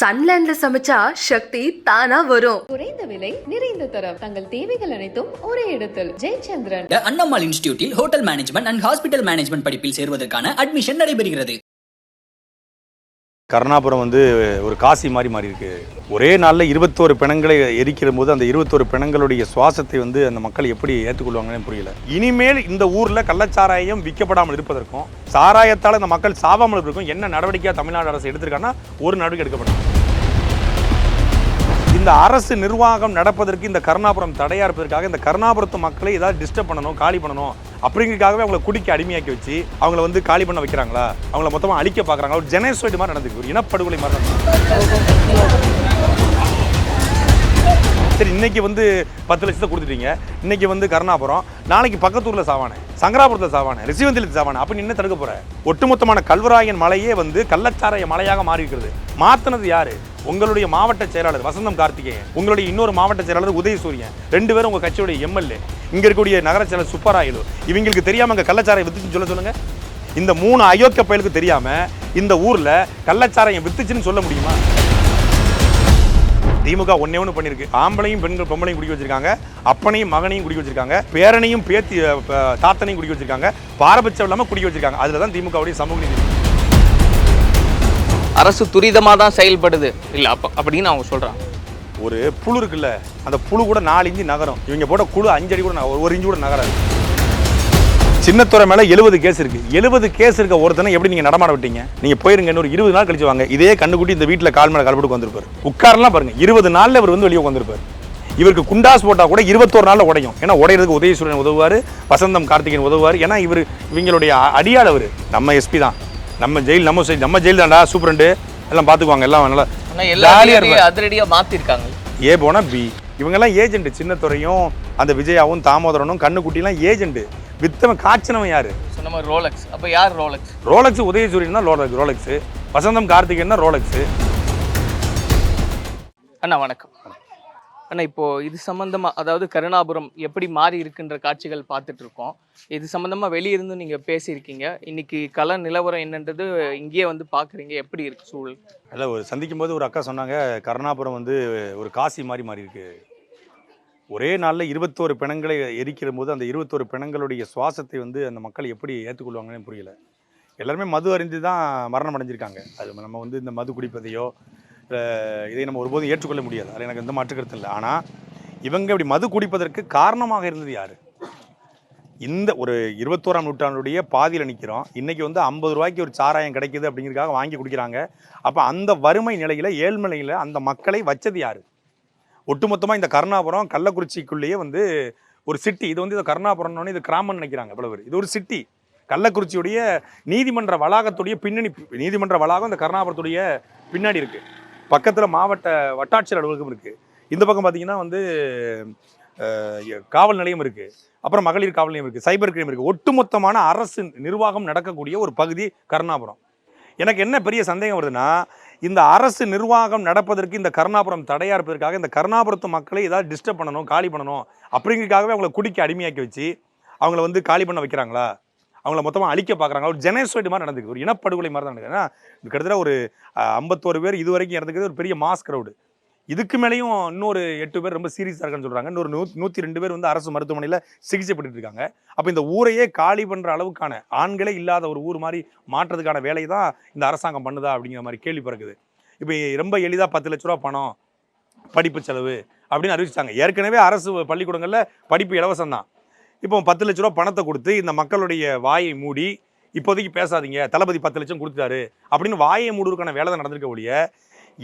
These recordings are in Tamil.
சன்லேண்ட்ல சமைச்சா சக்தி தானா வரும். குறைந்த விலை நிறைந்த தரம். தங்கள் தேவைகள் அனைத்தும் ஒரே இடத்தில். Jayachandran. Annammal இன்ஸ்டிடியூட்டில் hotel management and hospital management படிப்பில் சேர்வதற்கான அட்மிஷன் நடைபெறுகிறது. கருணாபுரம் வந்து ஒரு காசி மாதிரி மாறி இருக்கு ஒரே நாளில் இருபத்தோரு பிணங்களை எரிக்கிற போது அந்த இருபத்தோரு பிணங்களுடைய சுவாசத்தை வந்து அந்த மக்கள் எப்படி ஏற்றுக்கொள்வாங்கன்னு புரியல. இனிமேல் இந்த ஊரில் கள்ளச்சாராயம் விற்கப்படாமல் இருப்பதற்கும் சாராயத்தால் அந்த மக்கள் சாவாமல் இருப்பதற்கும் என்ன நடவடிக்கையாக தமிழ்நாடு அரசு எடுத்திருக்காங்கன்னா ஒரு நடவடிக்கை எடுக்கப்படும். இந்த அரசு நிர்வாகம் நடப்பதற்கு இந்த கருணாபுரம் தடையா இருப்பதற்காக இந்த கருணாபுரத்து மக்களை ஏதாவது டிஸ்டர்ப் பண்ணணும் காலி பண்ணணும் அப்படிங்கிறதுக்காகவே அவங்களை குடிக்க அடிமையாக்கி வச்சு அவங்கள வந்து காலி பண்ண வைக்கிறாங்களா? அவங்கள மொத்தமாக அழிக்க பார்க்குறாங்க ஒரு ஜெனசைடு மாதிரி நடந்துக்கு ஒரு இனப்படுகொலை மாதிரி நடந்துருக்கு. சரி இன்னைக்கு வந்து பத்து லட்சத்தை கொடுத்துட்டீங்க. இன்னைக்கு வந்து கருணாபுரம் நாளைக்கு பக்கத்தூரில் சாவானே சங்கராபுரத்தில் சாவானே ரிசிவந்தியில் சாவானே அப்படின்னு என்ன தடுக்க போற. ஒட்டுமொத்தமான கல்வராயன் மலையே வந்து கள்ளச்சாராய மலையாக மாறி இருக்கிறது. மாத்தினது யாரு? உங்களுடைய மாவட்ட செயலாளர் வசந்தம் கார்த்திகேயன் உங்களுடைய இன்னொரு மாவட்ட செயலாளர் உதயசூரியன் ரெண்டு பேரும் உங்க கட்சியுடைய எம்எல்ஏ இங்க இருக்கக்கூடிய நகர செயலர் சுப்பராயலு. இவங்களுக்கு தெரியாம அங்கே கள்ளச்சாரை வித்துச்சுன்னு சொல்ல சொல்லுங்க. இந்த மூணு அயோக்கிய பயலுக்கு தெரியாம இந்த ஊர்ல கள்ளச்சாராயம் வித்துச்சுன்னு சொல்ல முடியுமா? திமுக ஒன்னே ஒன்று பண்ணியிருக்கு. ஆம்பளையும் பெண்கள் பொம்பளையும் குடிக்க வச்சிருக்காங்க. அப்பனையும் மகனையும் குடிக்க வச்சிருக்காங்க. பேரனையும் பேத்தி தாத்தனையும் குடிக்க வச்சிருக்காங்க. பாரபட்சம் இல்லாமல் குடிக்க வச்சிருக்காங்க. அதில் தான் திமுகவுடைய சமூக நீதி. அரசு துரிதமாக தான் செயல்படுது. இல்லை அப்ப அப்படின்னு அவங்க சொல்கிறாங்க ஒரு புழு இருக்குல்ல அந்த புழு கூட நாலு இஞ்சி நகரும். இவங்க போட்ட குழு அஞ்சு அடி கூட ஒரு இஞ்சி கூட நகராது. சின்னத்துறை மேல எழுபது கேஸ் இருக்கு. எழுபது கேஸ் இருக்க ஒருத்தனை எப்படி நீங்க நடமாட விட்டீங்க? நீங்க போயிருங்க இன்னொரு இருபது நாள் கழிச்சு வாங்க. இதே கண்ணுக்குட்டி இந்த வீட்டில் கால் மேல கால்படுக்கு வந்திருப்பாரு உட்காரலாம் பாருங்க. இருபது நாள்ல இவர் வந்து வெளியே உட்காந்துருப்பாரு இவருக்கு குண்டாஸ் போட்டா கூட இருபத்தோரு நாள்ல உடையும். ஏன்னா உடையிறதுக்கு உதயசூரன் உதவுவாரு வசந்தம் கார்த்திகேயன் உதவுவார். ஏன்னா இவர் இவங்களுடைய அடியாள் அவர் நம்ம எஸ்பி தான். நம்ம ஜெயில் நம்ம சைடு நம்ம ஜெயில் தான்டா சூப்பரண்டு எல்லாம் பார்த்துக்குவாங்க எல்லாம் நல்லா. அதிரடியாக மாற்றிருக்காங்க ஏ போனா பி இவங்கெல்லாம் ஏஜென்ட் சின்னத்துறையும் அந்த விஜயாவும் தாமோதரனும் கண்ணுக்குட்டிலாம் ஏஜென்ட் வித்தவன் காய்ச்சினவன் யாரு? சொன்ன மாதிரி ரோலக்ஸ். அப்போ யார் ரோலக்ஸ்? ரோலக்ஸ் உதயசூரியன் தான் ரோலக்ஸ். ரோலக்ஸ் வசந்தம் கார்த்திகேயன் தான் ரோலக்ஸ். அண்ணா வணக்கம். அண்ணா இப்போ இது சம்பந்தமா அதாவது கருணாபுரம் எப்படி மாறி இருக்குன்ற காட்சிகள் பார்த்துட்டு இருக்கோம். இது சம்பந்தமா வெளியிருந்து நீங்க பேசியிருக்கீங்க. இன்னைக்கு கள நிலவரம் என்னன்றது இங்கேயே வந்து பாக்குறீங்க எப்படி இருக்கு சூழல்? அல்ல ஒரு சந்திக்கும் போது ஒரு அக்கா சொன்னாங்க கருணாபுரம் வந்து ஒரு காசி மாதிரி மாறி இருக்கு. ஒரே நாளில் இருபத்தோரு பிணங்களை எரிக்கிற போது அந்த இருபத்தோரு பிணங்களுடைய சுவாசத்தை வந்து அந்த மக்கள் எப்படி ஏற்றுக்கொள்வாங்கன்னு புரியல. எல்லாருமே மது அறிந்து தான் மரணம் அடைஞ்சிருக்காங்க. அது நம்ம வந்து இந்த மது குடிப்பதையோ இதை நம்ம ஒருபோதும் ஏற்றுக்கொள்ள முடியாது. அதில் எனக்கு எந்த மாற்று கருத்து இல்லை. ஆனால் இவங்க இப்படி மது குடிப்பதற்கு காரணமாக இருந்தது யார்? இந்த ஒரு இருபத்தோராம் நூற்றாண்டுடைய பாதியில் நிற்கிறோம் இன்றைக்கி வந்து ஐம்பது ரூபாய்க்கு ஒரு சாராயம் கிடைக்குது அப்படிங்கிறதுக்காக வாங்கி குடிக்கிறாங்க. அப்போ அந்த வறுமை நிலையில் ஏழ்மை நிலையில் அந்த மக்களை வச்சது யார்? ஒட்டுமொத்தமாக இந்த கருணாபுரம் கள்ளக்குறிச்சிக்குள்ளேயே வந்து ஒரு சிட்டி. இது வந்து இது கருணாபுரம்னு இது கிராமம்னு நினைக்கிறாங்க இவ்வளவு பேர். இது ஒரு சிட்டி. கள்ளக்குறிச்சியுடைய நீதிமன்ற வளாகத்துடைய பின்னணி நீதிமன்ற வளாகம் இந்த கருணாபுரத்துடைய பின்னாடி இருக்குது பக்கத்தில் மாவட்ட வட்டாட்சியர் அலுவலகம் இருக்குது இந்த பக்கம் பார்த்தீங்கன்னா வந்து காவல் நிலையம் இருக்குது அப்புறம் மகளிர் காவல் நிலையம் இருக்குது சைபர் கிரைம் இருக்குது ஒட்டுமொத்தமான அரசு நிர்வாகம் நடக்கக்கூடிய ஒரு பகுதி கருணாபுரம். எனக்கு என்ன பெரிய சந்தேகம் வருதுன்னா இந்த அரசு நிர்வாகம் நடப்பதற்கு இந்த கருணாபுரம் தடையாக இருப்பதற்காக இந்த கருணாபுரத்து மக்களை ஏதாவது டிஸ்டர்ப் பண்ணணும் காலி பண்ணணும் அப்படிங்கிறதுக்காகவே அவங்களை குடிக்க அடிமையாக்கி வச்சு அவங்கள வந்து காலி பண்ண வைக்கிறாங்களா? அவங்கள மொத்தமாக அழிக்க பார்க்குறாங்களா ஒரு ஜெனசைடு மாதிரி நடந்துருக்கு ஒரு இனப்படுகொலை மாதிரி தான் நடக்குது. ஏன்னா கிட்டத்தட்ட ஒரு ஐம்பத்தோரு பேர் இது வரைக்கும் இறந்துக்கிறது ஒரு பெரிய மாஸ் crowd. இதுக்கு மேலேயும் இன்னொரு எட்டு பேர் ரொம்ப சீரியஸாக இருக்குன்னு சொல்கிறாங்க இன்னொரு நூ நூற்றி ரெண்டு பேர் வந்து அரசு மருத்துவமனையில் சிகிச்சை பெற்றுட்டு இருக்காங்க அப்போ இந்த ஊரையே காலி பண்ணுற அளவுக்கான ஆண்களே இல்லாத ஒரு ஊர் மாதிரி மாற்றுறதுக்கான வேலையை தான் இந்த அரசாங்கம் பண்ணுதா அப்படிங்கிற மாதிரி கேள்வி பிறகுது இப்போ ரொம்ப எளிதாக பத்து லட்ச ரூபா பணம் படிப்பு செலவு அப்படின்னு அறிவிச்சிட்டாங்க. ஏற்கனவே அரசு பள்ளிக்கூடங்களில் படிப்பு இலவசம் தான் இப்போ பத்து லட்ச ரூபா பணத்தை கொடுத்து இந்த மக்களுடைய வாயை மூடி இப்போதைக்கு பேசாதீங்க தளபதி பத்து லட்சம் கொடுத்துட்டாரு அப்படின்னு வாயை மூடுவதற்கான வேலை தான் நடந்திருக்க ஒழிய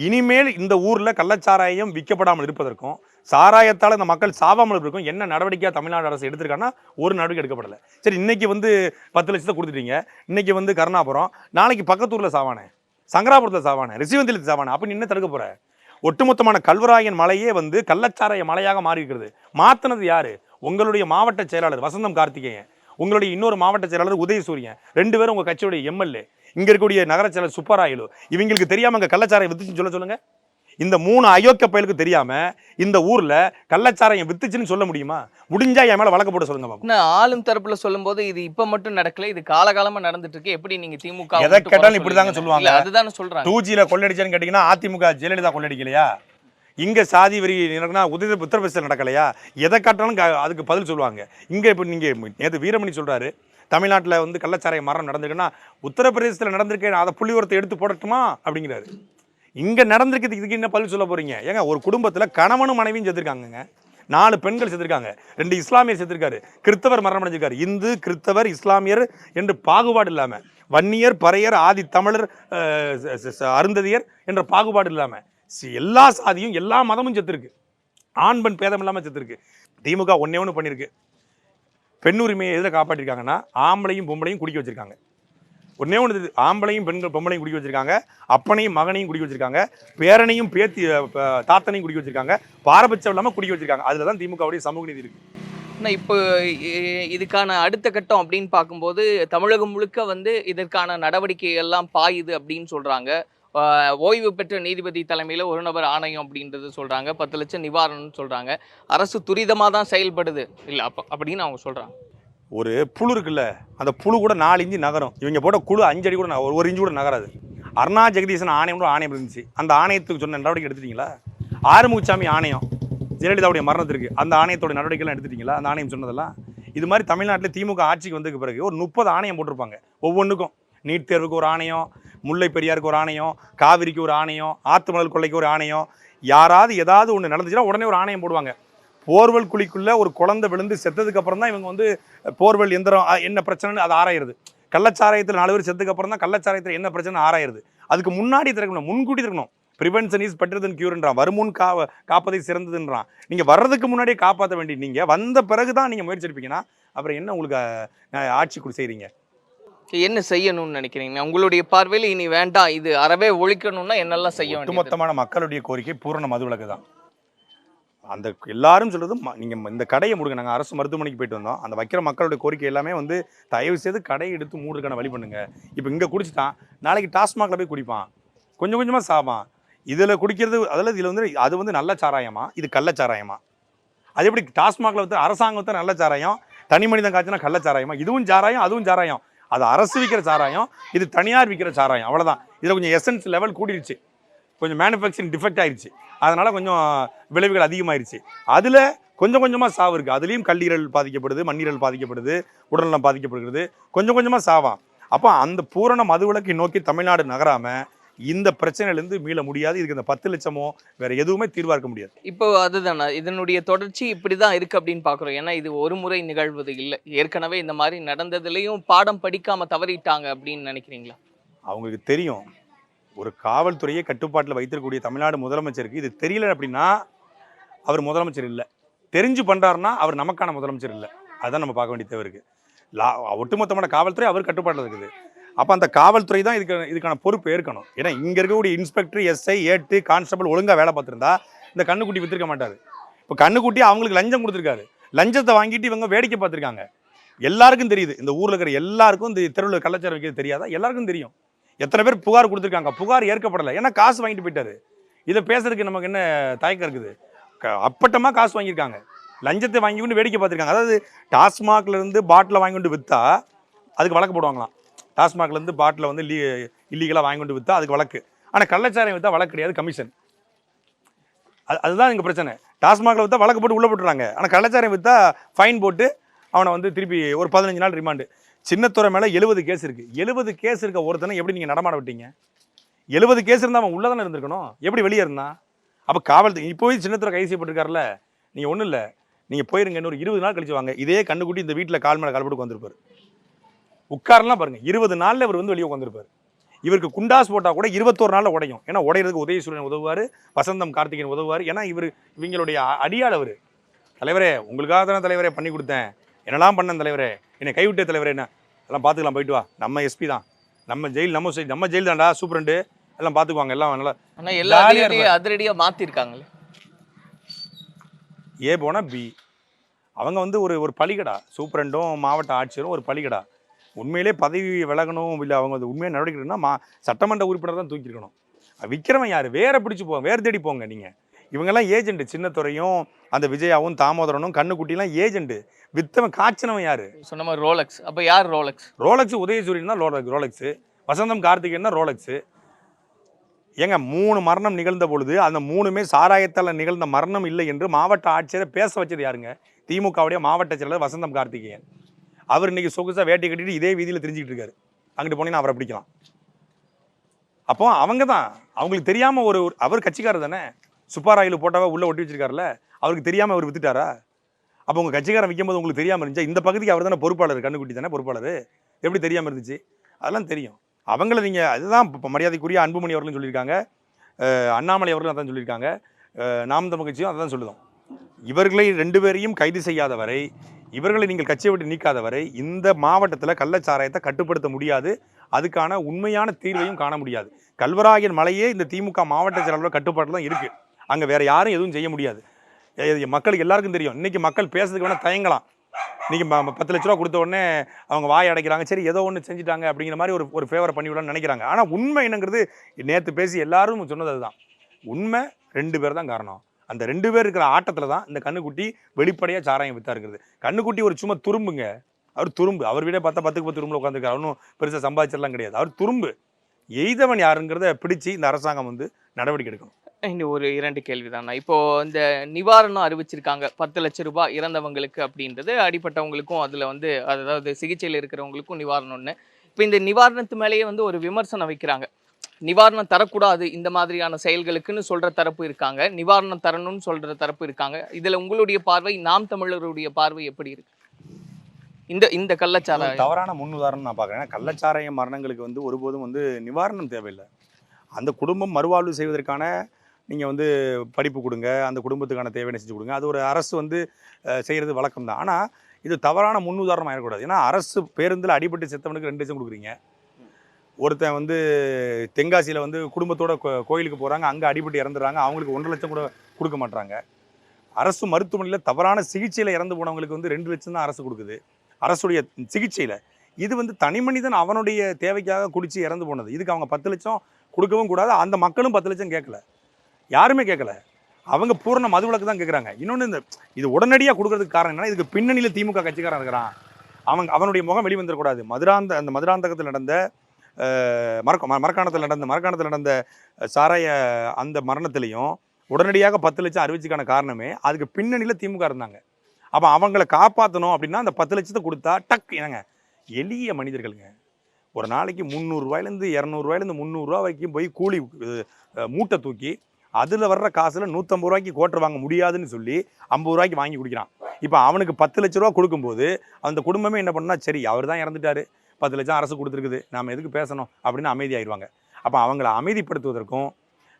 இனிமேல் இந்த ஊரில் கள்ளச்சாராயம் விற்கப்படாமல் இருப்பதற்கும் சாராயத்தால் இந்த மக்கள் சாவாமல் இருக்கும் என்ன நடவடிக்கையாக தமிழ்நாடு அரசு எடுத்திருக்காங்கன்னா ஒரு நடவடிக்கை எடுக்கப்படலை. சரி இன்றைக்கி வந்து பத்து லட்சத்தை கொடுத்துட்டீங்க. இன்னைக்கு வந்து கருணாபுரம் நாளைக்கு பக்கத்தூரில் சாவானே சங்கராபுரத்தில் சாவானே ரிசிவந்தியில் சாவானே அப்போ நின்று தடுக்க போகிற ஒட்டுமொத்தமான கல்வராயன் மலையே வந்து கள்ளச்சாராய மலையாக மாறி இருக்கிறது. மாத்தினது யார்? உங்களுடைய மாவட்ட செயலாளர் வசந்தம் கார்த்திகேயன். உங்களுடைய இன்னொரு மாவட்ட செயலாளர் உதயசூரியன். ரெண்டு பேரும் உங்கள் கட்சியுடைய எம்எல்ஏ. இங்க இருக்கக்கூடிய நகர செயலர் சுப்பராயலு இவங்களுக்கு தெரியாம அங்க கள்ளச்சாராயம் வித்துச்சுன்னு சொல்ல சொல்லுங்க. இந்த மூணு அயோக்கிய பயலுக்கு தெரியாம இந்த ஊர்ல கள்ளச்சாராயம் வித்துச்சுன்னு சொல்ல முடியுமா? முடிஞ்சா என் மேல வழக்கு போட சொல்லுங்க பாப்போம் ஆனா ஆளும் தரப்புல சொல்லும்போது இது இப்ப மட்டும் நடக்கல இது காலகாலமா நடந்துட்டு இருக்கு எப்படி நீங்க திமுக எதை கேட்டாலும் இப்படிதாங்க சொல்லுவாங்க. அதுதானே சொல்றாங்க. டூ ஜியில் கொள்ளடிச்சான்னு கேட்டிங்கன்னா அதிமுக ஜெயலலிதா கொள்ளடிக்கலையா? இங்கே சாதி வரி நடக்குனா உதய உத்தரப்பிரதேசத்தில் நடக்கலையா? எதை காட்டாலும் அதுக்கு பதில் சொல்லுவாங்க. இங்கே இப்போ நீங்கள் நேற்று வீரமணி சொல்கிறாரு தமிழ்நாட்டில் வந்து கள்ளச்சாராய மரணம் நடந்திருக்குன்னா உத்தரப்பிரதேசத்தில் நடந்திருக்கேன் அதை புள்ளிவரத்தை எடுத்து போடட்டுமா? அப்படிங்கிறாரு. இங்கே நடந்திருக்கிறதுக்கு இதுக்கு என்ன பதில் சொல்ல போகிறீங்க ஏங்க ஒரு குடும்பத்தில் கணவனும் மனைவியும் செத்துருக்காங்கங்க. நாலு பெண்கள் செத்துருக்காங்க. ரெண்டு இஸ்லாமியர் செத்துருக்காரு. கிறித்தவர் மரணம் அடைஞ்சிருக்காரு. இந்து கிறித்தவர் இஸ்லாமியர் என்று பாகுபாடு இல்லாமல் வன்னியர் பறையர் ஆதி தமிழர் அருந்ததியர் என்ற பாகுபாடு இல்லாமல் எல்லா சாதியும் எல்லா மதமும் செத்துருக்கு. ஆண் பெண் பேதம் இல்லாமல் செத்துருக்கு. திமுக ஒன்னே ஒன்று பண்ணியிருக்கு பெண் உரிமையை எதில் காப்பாற்றிருக்காங்கன்னா ஆம்பளையும் பொம்பளையும் குடிக்க வச்சுருக்காங்க. ஒன்னே ஒன்று ஆம்பளையும் பெண்கள் பொம்பளையும் குடிக்க வச்சுருக்காங்க அப்பனையும் மகனையும் குடிக்க வச்சுருக்காங்க பேரனையும் பேத்தி தாத்தனையும் குடிக்க வச்சுருக்காங்க பாரபட்சம் இல்லாமல் குடிக்க வச்சுருக்காங்க. அதில் தான் திமுகவுடைய சமூக நீதி இருக்குது இப்போ இதுக்கான அடுத்த கட்டம் அப்படின்னு பார்க்கும்போது தமிழகம் முழுக்க வந்து இதற்கான நடவடிக்கை எல்லாம் பாயுது அப்படின்னு சொல்கிறாங்க ஓய்வு பெற்ற நீதிபதி தலைமையில் ஒரு நபர் ஆணையம் அப்படின்றது சொல்கிறாங்க பத்து லட்சம் நிவாரணம்னு சொல்கிறாங்க அரசு துரிதமாக தான் செயல்படுது. இல்லை அப்போ அப்படின்னு அவங்க சொல்கிறாங்க ஒரு புழு இருக்குல்ல அந்த புழு கூட நாலு இஞ்சி நகரும். இவங்க போட்ட குழு அஞ்சு அடி கூட ஒரு ஒரு இன்ச்சு கூட நகராது. அருணா ஜெகதீசன் ஆணையம் கூட ஆணையம் இருந்துச்சு. அந்த ஆணையத்துக்கு சொன்ன நடவடிக்கை எடுத்துட்டீங்களா? ஆறுமுகசாமி ஆணையம் ஜெயலலிதாவுடைய மரணத்திற்கு அந்த ஆணையத்தோட நடவடிக்கைலாம் எடுத்துட்டீங்களா? அந்த ஆணையம் சொன்னதெல்லாம்? இது மாதிரி தமிழ்நாட்டில் திமுக ஆட்சிக்கு வந்ததுக்கு பிறகு ஒரு முப்பது ஆணையம் போட்டிருப்பாங்க. ஒவ்வொன்றுக்கும் நீட் தேர்வுக்கு ஒரு ஆணையம் முல்லை பெரியாருக்கு ஒரு ஆணையம் காவிரிக்கு ஒரு ஆணையம் ஆத்துமணல் கொள்ளைக்கு ஒரு ஆணையம் யாராவது ஏதாவது ஒன்று நடந்துச்சுன்னா உடனே ஒரு ஆணையம் போடுவாங்க. போர்வெல் குழிக்குள்ளே ஒரு குழந்தை விழுந்து செத்ததுக்கு அப்புறம் தான் இவங்க வந்து போர்வெல் எந்திரம் என்ன பிரச்சனைன்னு அது ஆராயிருது கள்ளச்சாராயத்தில் நாலு பேர் செத்துக்கு அப்புறம் தான் கள்ளச்சாராயத்தில் என்ன பிரச்சனை ஆராயிருது அதுக்கு முன்னாடி திறக்கணும் முன்கூட்டி திறக்கணும். ப்ரிவென்ஷன் இஸ் பெட்டர் தன் கியூர்ன்றான் வருமுன் கா காப்பதை சிறந்ததுன்றான். நீங்கள் வர்றதுக்கு முன்னாடியே காப்பாற்ற வேண்டிய நீங்கள் வந்த பிறகு தான் நீங்கள் முயற்சி எடுப்பீங்கன்னா அப்புறம் என்ன உங்களுக்கு ஆட்சி கொடு செய்கிறீங்க என்ன செய்யணும்னு நினைக்கிறீங்க? உங்களுடைய பார்வையில் இனி வேண்டாம் இது அறவே ஒழிக்கணும்னா என்னெல்லாம் செய்ய வேண்டியது? ஒட்டுமொத்தமான மக்களுடைய கோரிக்கை பூரண மதுவிலக்கு தான். அந்த எல்லாரும் சொல்றது ம- நீங்க இந்த கடையை முடுங்க. நாங்கள் அரசு மருத்துவமனைக்கு போயிட்டு வந்தோம். அந்த வைக்கிற மக்களுடைய கோரிக்கை எல்லாமே வந்து தயவு செய்து கடையை எடுத்து மூடுறதுக்கான வழி பண்ணுங்க. இப்போ இங்கே குடிச்சிட்டான். நாளைக்கு டாஸ்மாகில் போய் குடிப்பான். கொஞ்சம் கொஞ்சமாக சாவான். இதில் குடிக்கிறது அதில் இதில் வந்து அது வந்து நல்ல சாராயமா? இது கள்ள சாராயமா? அது எப்படி டாஸ்மாகில் வந்து அரசாங்கம் தான் நல்ல சாராயம் தனி மனிதன் காய்ச்சினா கள்ள சாராயமா? இதுவும் சாராயம் அதுவும் சாராயம். அது அரசு விற்கிற சாராயம் இது தனியார் விற்கிற சாராயம் அவ்வளோதான் இதில் கொஞ்சம் எசன்ஸ் லெவல் கூடிருச்சு. கொஞ்சம் மேனுஃபேக்சரிங் டிஃபெக்ட் ஆயிடுச்சு அதனால் கொஞ்சம் விளைவுகள் அதிகமாயிருச்சு. அதில் கொஞ்சம் கொஞ்சமாக சாவு இருக்குது அதுலேயும் கல்லீரல் பாதிக்கப்படுது மண்ணீரல் பாதிக்கப்படுது உடல்நலம் பாதிக்கப்படுகிறது. கொஞ்சம் கொஞ்சமாக சாவான் அப்போ அந்த பூரண மதுவிலக்கை நோக்கி தமிழ்நாடு நகராமல் இந்த பிரச்சனையிலேருந்து மீள முடியாது. இதுக்கு இந்த பத்து லட்சமோ வேற எதுவுமே தீர்வா இருக்க முடியாது. இப்போ அதுதானே? இதனுடைய தொடர்ச்சி இப்படிதான் இருக்கு அப்படின்னு பாக்குறோம். ஏன்னா இது ஒரு முறை நிகழ்வது இல்லை. ஏற்கனவே இந்த மாதிரி நடந்ததுலயும் பாடம் படிக்காம தவறிட்டாங்க அப்படின்னு நினைக்கிறீங்களா? அவங்களுக்கு தெரியும். ஒரு காவல்துறையை கட்டுப்பாட்டில் வைத்திருக்கக்கூடிய தமிழ்நாடு முதலமைச்சருக்கு இது தெரியல அப்படின்னா அவர் முதலமைச்சர் இல்லை. தெரிஞ்சு பண்ணுறாருன்னா அவர் நமக்கான முதலமைச்சர் இல்லை. அதுதான் நம்ம பார்க்க வேண்டிய தேவை இருக்குது லா ஒட்டுமொத்தமான காவல்துறை அவர் கட்டுப்பாட்டில் இருக்குது. அப்போ அந்த காவல்துறை தான் இதுக்கு இதுக்கான பொறுப்பு ஏற்கணும். ஏன்னா இங்கே இருக்கக்கூடிய இன்ஸ்பெக்டர் எஸ்ஐ ஏட்டு கான்ஸ்டபிள் ஒழுங்காக வேலை பார்த்துருந்தா இந்த கண்ணுக்குட்டி வித்திருக்க மாட்டார். இப்போ கண்ணுக்குட்டி அவங்களுக்கு லஞ்சம் கொடுத்துருக்காரு. லஞ்சத்தை வாங்கிட்டு இவங்க வேடிக்கை பார்த்துருக்காங்க. எல்லாருக்கும் தெரியுது. இந்த ஊரில் இருக்கிற எல்லாருக்கும் இந்த தெருவில் கள்ளச்சார வைக்கிறது தெரியாதா? எல்லாருக்கும் தெரியும். எத்தனை பேர் புகார் கொடுத்துருக்காங்க. புகார் ஏற்கப்படலை. ஏன்னா காசு வாங்கிட்டு போயிட்டாரு. இதை பேசுறதுக்கு நமக்கு என்ன தயக்கம் இருக்குது? க- அப்பட்டமாக காசு வாங்கியிருக்காங்க. லஞ்சத்தை வாங்கி கொண்டு வேடிக்கை பார்த்துருக்காங்க. அதாவது டாஸ்மாக்லேருந்து பாட்டில் வாங்கி கொண்டு விற்றா அதுக்கு வழக்கு போடுவாங்களாம். டாஸ்மாக்லேருந்து பாட்டில் வந்து லீ இல்லீகலாக வாங்கி கொண்டு விற்றா அதுக்கு வழக்கு. ஆனால் கள்ளச்சாரம் விற்றா வழக்கு கிடையாது கமிஷன். அது அதுதான் இங்கே பிரச்சனை. டாஸ்மாகில் விற்றா வழக்கு போட்டு உள்ளே போட்டுறாங்க. ஆனால் கள்ளச்சாரம் விற்றா ஃபைன் போட்டு அவனை வந்து திருப்பி ஒரு பதினஞ்சு நாள் ரிமாண்டு. சின்னத்துறை மேலே எழுபது கேஸ் இருக்குது எழுபது கேஸ் இருக்க ஒருத்தனை எப்படி நீங்கள் நடமாட விட்டீங்க? எழுபது கேஸ் இருந்தால் அவன் உள்ளே தானே இருந்திருக்கணும்? எப்படி வெளியே இருந்தான்? அப்போ காவல்துறை இப்போவே சின்னத்துறை கைது செய்யப்பட்டிருக்காருல்ல? நீங்கள் ஒன்றும் இல்லை. நீங்கள் போயிருங்க இன்னொரு இருபது நாள் கழிச்சு வாங்க. இதே கண்ணுக்குட்டி இந்த வீட்டில் கால் மேலே கால் போட்டு வந்திருப்பார் உட்காரலாம் பாருங்க. இருபது நாளில் இவர் வந்து வெளியே உட்காந்துருப்பார் இவருக்கு குண்டாஸ் போட்டால் கூட இருபத்தோரு நாளில் உடையும். ஏன்னா உடையிறதுக்கு உதயசூரியன் உதவுவார் வசந்தம் கார்த்திகேயன் உதவுவார். ஏன்னா இவர் இவங்களுடைய அடியாள் அவர். தலைவரே உங்களுக்காக தானே தலைவரே பண்ணி கொடுத்தேன். என்னெல்லாம் பண்ணேன் தலைவரே? என்னை கைவிட்ட தலைவரே என்ன? எல்லாம் பார்த்துக்கலாம் போயிட்டு வா. நம்ம எஸ்பி தான். நம்ம ஜெயில் நம்ம நம்ம ஜெயில் தான்டா சூப்பரண்டு. எல்லாம் பார்த்துக்குவாங்க எல்லாம் நல்லா எல்லா ஜாலியா அதிரடியும் அதிரடியா மாத்திருக்காங்களே. ஏ போனால் பி. அவங்க வந்து ஒரு ஒரு பலிகடா. சூப்பரண்டும் மாவட்ட ஆட்சியரும் ஒரு பலிகடா. உண்மையிலே பதவி விலகணும் இல்லை அவங்க அது உண்மையாக நடவடிக்கைன்னா மா சட்டமன்ற உறுப்பினர் தான் தூக்கியிருக்கணும் விற்கிறவன் யார்? வேற பிடிச்சி போங்க வேறு தேடி போங்க நீங்கள் இவங்கெல்லாம் ஏஜென்ட் சின்னத்துறையும் அந்த விஜயாவும் தாமோதரனும் கண்ணுக்குட்டிலாம் ஏஜென்ட் வித்தவன் காய்ச்சினவன் யார்? சொன்ன மாதிரி ரோலக்ஸ். அப்ப யார் ரோலக்ஸ்? ரோலக்ஸ் உதயசூரியன் தான் ரோலக்ஸ் ரோலக்ஸு. வசந்தம் கார்த்திகேயன் தான் ரோலக்ஸு. ஏங்க மூணு மரணம் நிகழ்ந்த பொழுது அந்த மூணுமே சாராயத்தால் நிகழ்ந்த மரணம் இல்லை என்று மாவட்ட ஆட்சியரை பேச வச்சது யாருங்க? திமுகவுடைய மாவட்ட செயலர் வசந்தம் கார்த்திகேயன். அவர் இன்னைக்கு சொகுசா வேட்டை கட்டிட்டு இதே வீதியில் தெரிஞ்சுக்கிட்டு இருக்காரு. அங்கிட்டு போனீங்கன்னா அவரை பிடிக்கலாம். அப்போ அவங்க தான். அவங்களுக்கு தெரியாம ஒரு அவர் கட்சிக்காரர் தானே? சுப்பாராயில் போட்டாவா உள்ள ஒட்டி வச்சிருக்காருல்ல அவருக்கு தெரியாம அவர் வித்துட்டாரா? அப்போ உங்க கட்சிக்காரன் விற்கும்போது உங்களுக்கு தெரியாம இருந்துச்சா? இந்த பகுதிக்கு அவர் தானே பொறுப்பாளர் கண்ணுக்குட்டி தானே பொறுப்பாளர்? எப்படி தெரியாமல் இருந்துச்சு? அதெல்லாம் தெரியும். அவங்கள நீங்க அதுதான் இப்போ மரியாதைக்குரிய அன்புமணி அவர்களும் சொல்லியிருக்காங்க. அண்ணாமலை அவர்களும் அதான் சொல்லியிருக்காங்க. நாம் தமிழ் கட்சியும் அதான் சொல்லுதோம். இவர்களை ரெண்டு பேரையும் கைது செய்யாத வரை இவர்களை நீங்கள் கட்சியை விட்டு நீக்காத வரை இந்த மாவட்டத்தில் கள்ளச்சாராயத்தை கட்டுப்படுத்த முடியாது. அதுக்கான உண்மையான தீர்வையும் காண முடியாது. கல்வராயன் மலையே இந்த திமுக மாவட்ட செயலாளர் கட்டுப்பாட்டில் தான் இருக்குது அங்கே வேற யாரும் எதுவும் செய்ய முடியாது. மக்களுக்கு எல்லாருக்கும் தெரியும். இன்னைக்கு மக்கள் பேசுறதுக்கு வேணால் தயங்கலாம். இன்றைக்கி ம- பத்து லட்ச ரூபா கொடுத்த உடனே அவங்க வாய் அடைக்கிறாங்க. சரி ஏதோ ஒன்று செஞ்சுட்டாங்க அப்படிங்கிற மாதிரி ஒரு ஒரு ஃபேவரை பண்ணிவிடலாம்னு நினைக்கிறாங்க. ஆனால் உண்மை என்னங்கிறது நேற்று பேசி எல்லாரும் சொன்னது அதுதான். உண்மை ரெண்டு பேர் தான் காரணம். அந்த ரெண்டு பேர் இருக்கிற ஆட்டத்தில் தான் இந்த கண்ணுக்குட்டி வெளிப்படையாக சாராயம் வித்தா இருக்கிறது. கண்ணுக்குட்டி ஒரு சும்மா துரும்புங்க. அவர் துரும்பு. அவர் வீட பார்த்தா பத்துக்கு பத்து ரூமில் உட்காந்துருக்காரு ஒன்றும் பெருசாக சம்பாதிச்சிடலாம் கிடையாது. அவர் துரும்பு. எய்தவன் யாருங்கிறத பிடிச்சு இந்த அரசாங்கம் வந்து நடவடிக்கை எடுக்கணும். இந்த ஒரு இரண்டு கேள்விதாண்ணா. இப்போ இந்த நிவாரணம் அறிவிச்சிருக்காங்க. பத்து லட்சம் ரூபாய் இறந்தவங்களுக்கு அப்படின்றது அடிப்பட்டவங்களுக்கும் அதில் வந்து அதாவது சிகிச்சையில் இருக்கிறவங்களுக்கும் நிவாரணம்னு. இப்போ இந்த நிவாரணத்து மேலேயே வந்து ஒரு விமர்சனம் வைக்கிறாங்க. நிவாரணம் தரக்கூடாது இந்த மாதிரியான செயல்களுக்குன்னு சொல்ற தரப்பு இருக்காங்க. நிவாரணம் தரணும்னு சொல்ற தரப்பு இருக்காங்க. இதுல உங்களுடைய பார்வை நாம் தமிழருடைய பார்வை எப்படி இருக்கு? இந்த இந்த ஒரு கள்ளச்சாராயம் தவறான முன்னுதாரணம் நான் பார்க்குறேன். கள்ளச்சாராய மரணங்களுக்கு வந்து ஒருபோதும் வந்து நிவாரணம் தேவையில்லை. அந்த குடும்பம் மறுவாழ்வு செய்வதற்கான நீங்கள் வந்து படிப்பு கொடுங்க அந்த குடும்பத்துக்கான தேவையான செஞ்சு கொடுங்க. அது ஒரு அரசு வந்து செய்கிறது வழக்கம் தான் ஆனால் இது தவறான முன்னுதாரணம் ஆகிடக்கூடாது ஏன்னா அரசு பேருந்தில் அடிபட்டு செத்தவனுக்கு ரெண்டு லட்சம் கொடுக்குறீங்க. ஒருத்தன் வந்து தென்காசியில் வந்து குடும்பத்தோட கோ- கோயிலுக்கு போகிறாங்க அங்கே அடிபட்டு இறந்துடுறாங்க அவங்களுக்கு ஒன்றரை லட்சம் கூட கொடுக்க மாட்டாங்க அரசு மருத்துவமனையில் தவறான சிகிச்சையில் இறந்து போனவங்களுக்கு வந்து ரெண்டு லட்சம் தான் அரசு கொடுக்குது. அரசுடைய சிகிச்சையில். இது வந்து தனி மனிதன் அவனுடைய தேவைக்காக குடித்து இறந்து போனது. இதுக்கு அவங்க பத்து லட்சம் கொடுக்கவும் கூடாது அந்த மக்களும் பத்து லட்சம் கேட்கல. யாருமே கேட்கல. அவங்க பூரண மதுவிலக்கு தான் கேட்குறாங்க. இன்னொன்று இந்த இது உடனடியாக கொடுக்கறதுக்கு காரணம் என்னன்னா இதுக்கு பின்னணியில் திமுக கட்சிக்காரன் இருக்கிறான். அவன் அவனுடைய முகம் வெளிவந்துடக்கூடாது மதுராந்த அந்த மதுராந்தகத்தில் நடந்த மரக்க ம- மரக்காணத்தில் நடந்த மரக்காணத்தில் நடந்த சாராய அந்த மரணத்திலையும் உடனடியாக பத்து லட்சம் அறிவிச்சுக்கான காரணமே அதுக்கு பின்னணியில் திமுக இருந்தாங்க. அப்போ அவங்கள காப்பாற்றணும் அப்படின்னா அந்த பத்து லட்சத்தை கொடுத்தா டக் என்னங்க எளிய மனிதர்களுங்க. ஒரு நாளைக்கு முந்நூறுரூவாயிலேருந்து இரநூறுவாயிலேருந்து முந்நூறுரூவா வரைக்கும் போய் கூலி மூட்டை தூக்கி அதில் வர்ற காசில் நூற்றம்பது ரூபாய்க்கு கோட்டர் வாங்க முடியாதுன்னு சொல்லி ஐம்பது ரூபாய்க்கு வாங்கி குடிக்கிறான். இப்போ அவனுக்கு பத்து லட்ச ரூபா கொடுக்கும்போது அந்த குடும்பமே என்ன பண்ணால் சரி அவர் தான் இறந்துட்டாரு. பத்து லட்சம் அரசு கொடுத்துருக்குது. நாம் எதுக்கு பேசணும்? அப்படின்னு அமைதியாயிருவாங்க. அப்போ அவங்கள அமைதிப்படுத்துவதற்கும்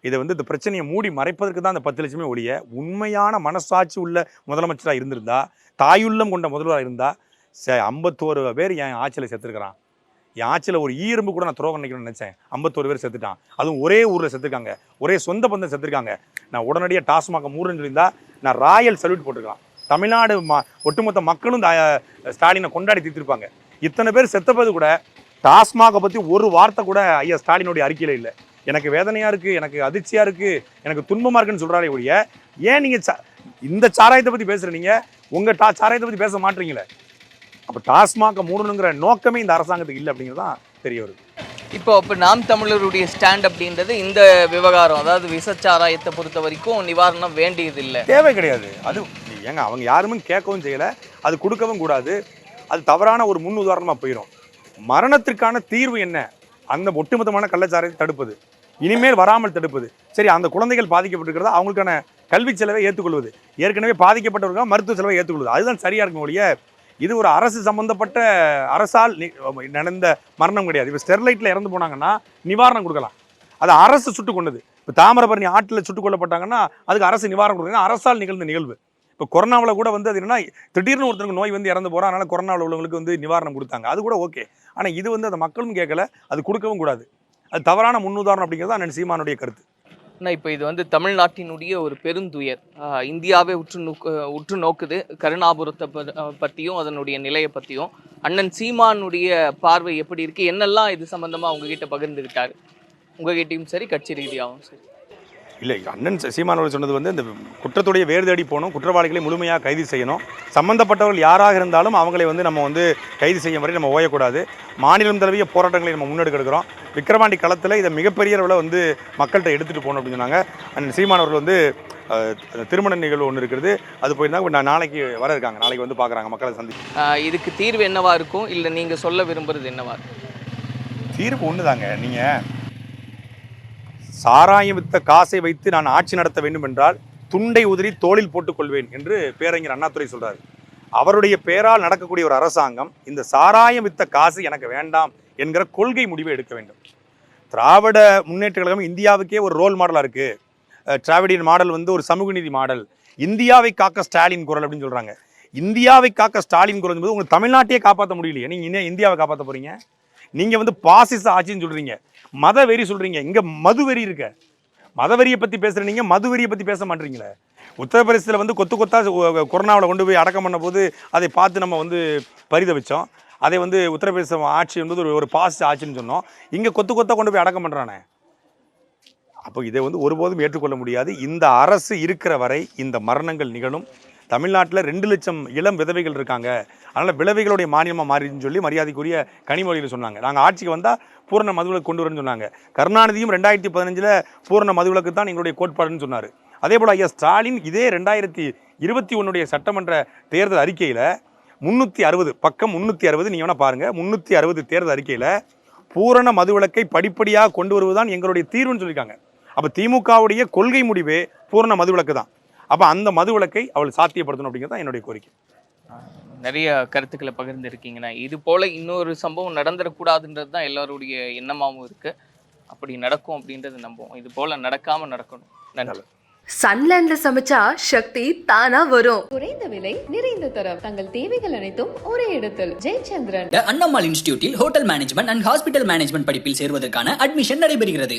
இதை வந்து இந்த பிரச்சனையை மூடி மறைப்பதற்கு தான் அந்த பத்து லட்சமே ஒழிய உண்மையான மனசாட்சி உள்ள முதலமைச்சராக இருந்திருந்தா தாயுள்ளம் கொண்ட முதல்வராக இருந்தால் ச ஐம்பத்தோரு பேர் என் ஆட்சியில் செத்துருக்கிறான். என் ஆட்சியில் ஒரு ஈரம்பு கூட நான் துரோகம் நினைக்கணும்னு நினச்சேன். ஐம்பத்தோரு பேர் செத்துட்டான். அதுவும் ஒரே ஊரில் செத்துருக்காங்க. ஒரே சொந்த பந்தம் செத்துருக்காங்க. நான் உடனடியாக டாஸ்மாக மூடுன்னு சொல்லியிருந்தா நான் ராயல் சல்யூட் போட்டிருக்கலாம். தமிழ்நாடு ம ஒட்டுமொத்த மக்களும் ஸ்டாலினை கொண்டாடி தீர்த்திருப்பாங்க. இத்தனை பேர் செத்தப்பது கூட டாஸ்மாகை பற்றி ஒரு வார்த்தை கூட ஐயா ஸ்டாலினுடைய அறிக்கையில் இல்லை. எனக்கு வேதனையாக இருக்குது எனக்கு அதிர்ச்சியாக இருக்குது எனக்கு துன்பமாக இருக்குன்னு சொல்கிறாரே ஒழிய ஏன் நீங்கள் இந்த சாராயத்தை பற்றி பேசுகிற நீங்கள் உங்கள் டா சாராயத்தை பற்றி பேச மாட்டீங்களே. அப்போ டாஸ்மாக மூடணுங்கிற நோக்கமே இந்த அரசாங்கத்துக்கு இல்லை அப்படிங்கிறது தான் தெரிய வருது. இப்போ இப்போ நாம் தமிழருடைய ஸ்டாண்ட் அப்படின்றது இந்த விவகாரம் அதாவது விசச்சாராயத்தை பொறுத்த வரைக்கும் நிவாரணம் வேண்டியதில்லை. தேவை கிடையாது. அது ஏங்க அவங்க யாருமே கேட்கவும் செய்யலை அது கொடுக்கவும் கூடாது. அது தவறான ஒரு முன் உதாரணமாக போயிடும் மரணத்திற்கான தீர்வு என்ன? அந்த ஒட்டுமொத்தமான கள்ளச்சாரத்தை தடுப்பது. இனிமேல் வராமல் தடுப்பது. சரி அந்த குழந்தைகள் பாதிக்கப்பட்டிருக்கிறதா? அவங்களுக்கான கல்வி செலவை ஏற்றுக்கொள்வது. ஏற்கனவே பாதிக்கப்பட்டவர்கள் மருத்துவ செலவை ஏற்றுக்கொள்வது. அதுதான் சரியாக இருக்கும் ஒழிய இது ஒரு அரசு சம்பந்தப்பட்ட அரசால் நடந்த மரணம் கிடையாது. இப்போ ஸ்டெர்லைட்டில் இறந்து போனாங்கன்னா நிவாரணம் கொடுக்கலாம். அது அரசு சுட்டுக் கொண்டது. இப்போ தாமிரபரணி ஆற்றில் சுட்டுக் கொல்லப்பட்டாங்கன்னா அதுக்கு அரசு நிவாரணம் கொடுக்குறது அரசால் நிகழ்ந்த நிகழ்வு. இப்போ கொரோனாவில் கூட வந்து அது என்னன்னா திடீர்னு ஒருத்தருக்கு நோய் வந்து இறந்து போகிறோம் அதனால் கொரோனாவில் உள்ளவங்களுக்கு வந்து நிவாரணம் கொடுத்தாங்க. அது கூட ஓகே. ஆனால் இது வந்து அந்த மக்களும் கேட்கல அது கொடுக்கவும் கூடாது. அது தவறான முன்னுதாரணம் அப்படிங்கிறது தான் அண்ணன் சீமானுடைய கருத்து. ஆனால் இப்போ இது வந்து தமிழ்நாட்டினுடைய ஒரு பெருந்துயர் இந்தியாவே உற்று நோக்கு உற்று நோக்குது. கருணாபுரத்தை பற்றியும் அதனுடைய நிலையை பற்றியும் அண்ணன் சீமானுடைய பார்வை எப்படி இருக்குது என்னெல்லாம் இது சம்மந்தமாக உங்ககிட்ட பகிர்ந்துக்கிட்டார் உங்ககிட்டையும் சரி கட்சி ரீதியாகவும் சரி. இல்லை அண்ணன் சீமான் அவர்கள் சொன்னது வந்து இந்த குற்றத்துடைய வேறு தேடி போகணும் குற்றவாளிகளை முழுமையாக கைது செய்யணும். சம்பந்தப்பட்டவர்கள் யாராக இருந்தாலும் அவங்களை வந்து நம்ம வந்து கைது செய்யும் வரை நம்ம ஓயக்கூடாது. மாநிலம் தழுவிய போராட்டங்களை நம்ம முன்னெடுக்கிறோம். விக்கிரவாண்டி களத்தில் இதை மிகப்பெரிய அளவில் வந்து மக்கள்கிட்ட எடுத்துகிட்டு போகணும் அப்படின்னு சொன்னாங்க. அண்ணன் சீமான் அவர்கள் வந்து திருமண நிகழ்வு ஒன்று இருக்கிறது அது போயிருந்தாங்க நான் நாளைக்கு வர இருக்காங்க நாளைக்கு வந்து பார்க்குறாங்க மக்களை சந்தி இதுக்கு தீர்வு என்னவா இருக்கும்? இல்லை நீங்கள் சொல்ல விரும்புறது என்னவா இருக்கும்? தீர்ப்பு ஒன்று தாங்க நீங்கள் சாராயம் வித்த காசை வைத்து நான் ஆட்சி நடத்த வேண்டும் என்றால் துண்டை உதிரி தோளில் போட்டுக்கொள்வேன் என்று பேரறிஞர் அண்ணாதுரை சொல்கிறார் அவருடைய பேரால் நடக்கக்கூடிய ஒரு அரசாங்கம் இந்த சாராயம் வித்த காசு எனக்கு வேண்டாம் என்கிற கொள்கை முடிவை எடுக்க வேண்டும். திராவிட முன்னேற்ற கழகம் இந்தியாவுக்கே ஒரு ரோல் மாடலாக இருக்குது டிராவிடியன் திராவிடியன் மாடல் வந்து ஒரு சமூக நீதி மாடல். இந்தியாவை காக்க ஸ்டாலின் குரல் அப்படின்னு சொல்கிறாங்க இந்தியாவை காக்க ஸ்டாலின் குரல் என்பது உங்களுக்கு தமிழ்நாட்டையே காப்பாற்ற முடியலையே. நீங்கள் இந்தியாவை காப்பாற்ற போகிறீங்க நீங்கள் வந்து பாசிச ஆட்சின்னு சொல்கிறீங்க மத வெறி இங்கே மதுவெறி மது வெறி இருக்க. மதவெறியை பற்றி பேசுகிற நீங்கள் மது வெறியை பற்றி பேச மாட்டீங்களே. உத்தரப்பிரதேசத்தில் வந்து கொத்து கொத்தா கொரோனாவில் கொண்டு போய் அடக்கம் பண்ண போது அதை பார்த்து நம்ம வந்து பரித வச்சோம் அதை வந்து உத்தரப்பிரதேச ஆட்சி என்பது ஒரு ஒரு பாசிச ஆட்சின்னு சொன்னோம். இங்கே கொத்து கொத்தா கொண்டு போய் அடக்கம் பண்ணுறானே அப்போ இதை வந்து ஒருபோதும் ஏற்றுக்கொள்ள முடியாது. இந்த அரசு இருக்கிற வரை இந்த மரணங்கள் நிகழும். தமிழ்நாட்டில் ரெண்டு லட்சம் இளம் விதவைகள் இருக்காங்க. அதனால் விதவைகளுடைய மானியமாக மாறிடுன்னு சொல்லி மரியாதைக்குரிய கனிமொழியில் சொன்னாங்க. நாங்கள் ஆட்சிக்கு வந்தால் பூரண மதுவிலக்கு கொண்டு வரேன்னு சொன்னாங்க. கருணாநிதியும் ரெண்டாயிரத்தி பதினஞ்சில் பூரண மதுவிலக்கு தான் எங்களுடைய கோட்பாடுன்னு சொன்னார். அதே போல் ஐயா ஸ்டாலின் இதே ரெண்டாயிரத்தி இருபத்தி ஒன்றுடைய சட்டமன்ற தேர்தல் அறிக்கையில் முந்நூற்றி அறுபது பக்கம் முந்நூற்றி அறுபது நீங்கள் வேணால் பாருங்கள் முந்நூற்றி அறுபது தேர்தல் அறிக்கையில் பூரண மதுவிலக்கை படிப்படியாக கொண்டு வருவதுதான் எங்களுடைய தீர்வுன்னு சொல்லியிருக்காங்க. அப்போ திமுகவுடைய கொள்கை முடிவே பூரண மதுவிலக்கு தான் அப்போ அந்த மதுவிலக்கை அவள் சாத்தியப்படுத்தணும் அப்படிங்கிறது தான் என்னுடைய கோரிக்கை. நிறைய கருத்துக்களை பகிர்ந்துருக்கீங்கண்ணா இது போல இன்னொரு சம்பவம் நடந்துடக்கூடாதுன்றது தான் எல்லாருடைய எண்ணமாகவும் இருக்கு. அப்படி நடக்கும் அப்படின்றது நம்புவோம். இது போல நடக்காம நடக்கணும். நன்றி. சன்லேண்ட்ல சமைச்சா சக்தி தானா வரும். குறைந்த விலை நிறைந்த தரம். தங்கள் தேவைகள் அனைத்தும் ஒரே இடத்தில். Jayachandran. Annammal இன்ஸ்டிடியூட்டில் hotel management and hospital management படிப்பில் சேர்வதற்கான அட்மிஷன் நடைபெறுகிறது.